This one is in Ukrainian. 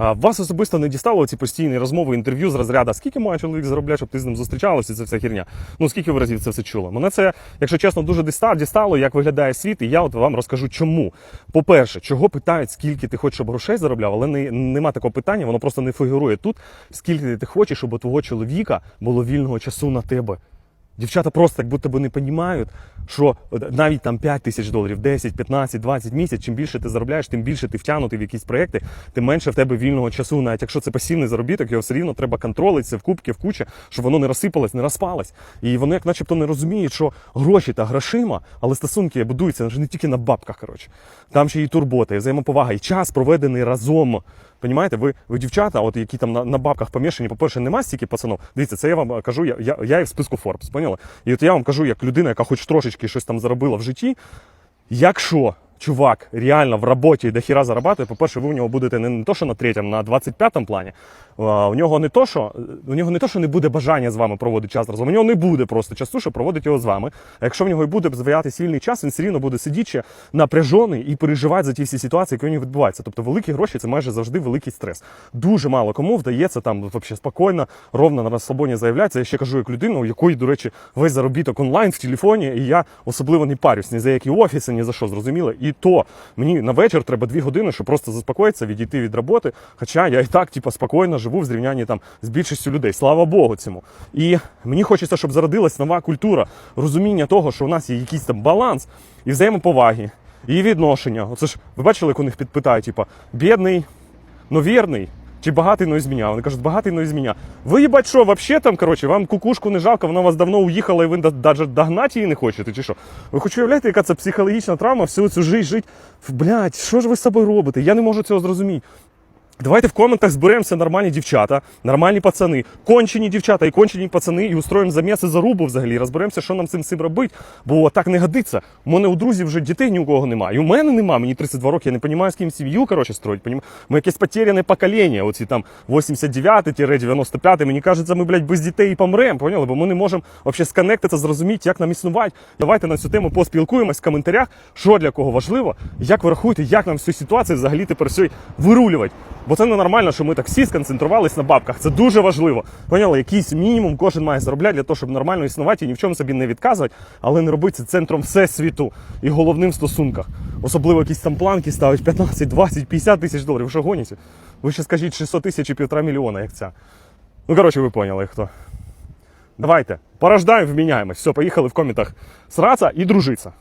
Вас особисто не дістало ці постійні розмови, інтерв'ю з розряду, скільки має чоловік заробляє, щоб ти з ним зустрічалася, це вся херня. Ну скільки ви разів це все чули? Мене це, якщо чесно, дуже дістало, як виглядає світ, і я от вам розкажу, чому. По-перше, чого питають, скільки ти хочеш, щоб грошей заробляв, але не, нема такого питання, воно просто не фігурує тут. Скільки ти хочеш, щоб у твого чоловіка було вільного часу на тебе. Дівчата просто як будто би не розуміють, що навіть там 5 тисяч доларів, 10, 15, 20 місяць, чим більше ти заробляєш, тим більше ти втягнутий в якісь проекти, тим менше в тебе вільного часу. Навіть якщо це пасивний заробіток, його все рівно треба контролити, це в кубки, в кучі, щоб воно не розсипалось, не розпалось. І вони як начебто не розуміють, що гроші та грошима, але стосунки будуються не тільки на бабках. Коротше. Там ще і турбота, і взаємоповага, і час проведений разом. Понімаєте, ви, ви дівчата, от які там на, на бабках помішані, по-перше, нема стільки пацанов. Дивіться, це я вам кажу, я, я, я є в списку Forbes, поняли? І от я вам кажу, як людина, яка хоч трошечки щось там заробила в житті, якщо чувак реально в роботі до хіра зарабатує, по-перше, ви у нього будете не, то, що на третьому, на 25-му плані. У нього не то, що у нього не то, що не буде бажання з вами проводити час разом. У нього не буде просто часу, щоб проводити його з вами. А якщо в нього і буде з'являтися вільний час, він все рівно буде сидіти напряжений і переживати за ті всі ситуації, які у нього відбуваються. Тобто великі гроші це майже завжди великий стрес. Дуже мало кому вдається там вообще спокійно, ровно на розслабоні заявляється. Я ще кажу як людина, у якої, до речі, весь заробіток онлайн в телефоні, і я особливо не парюсь ні за які офіси, ні за що зрозуміло. І то мені на вечір треба дві години, щоб просто заспокоїтися, відійти від роботи. Хоча я і так, типу, спокійно живу в зрівнянні там з більшістю людей. Слава Богу, цьому. І мені хочеться, щоб зародилась нова культура, розуміння того, що у нас є якийсь там баланс і взаємоповаги, і відношення. Оце ж ви бачили, як у них підпитають, типу, бідний, но вірний. Чи багатий, но із мене. Вони кажуть, багатий, но із мене. Ви їбать що, вообще там, коротше, вам кукушку не жалко, вона вас давно уїхала, і ви навіть догнати її не хочете, чи що? Ви хоч уявляєте, яка це психологічна травма, всю цю жить, жить. Блять, що ж ви з собою робите? Я не можу цього зрозуміти. Давайте в коментах зберемося нормальні дівчата, нормальні пацани, кончені дівчата і кончені пацани, і устроїмо заміси зарубу взагалі. Розберемося, що нам цим цим робити, бо так не годиться. У мене у друзів вже дітей ні у кого немає. І у мене немає, мені 32 роки, я не розумію, з ким сім'ю коротше, строїть. Ми якесь потеряне покоління, оці там 89-95, мені кажеться, ми, блядь, без дітей і помремо, поняли? Бо ми не можемо взагалі сконектитися, зрозуміти, як нам існувати. Давайте на цю тему поспілкуємось в коментарях, що для кого важливо, як ви рахуєте, як нам всю ситуацію взагалі тепер все вирулювати. Бо це ненормально, що ми так всі сконцентрувались на бабках. Це дуже важливо. Поняли, якийсь мінімум кожен має заробляти для того, щоб нормально існувати і ні в чому собі не відказувати, але не робити це центром всесвіту і головним в стосунках. Особливо якісь там планки ставить 15, 20, 50 тисяч доларів. Ви що гоніте? Ви ще скажіть 600 тисяч і півтора мільйона, як ця. Ну, коротше, ви поняли хто. Давайте, порождаємо, вміняємось. Все, поїхали в коментах сраться і дружиться.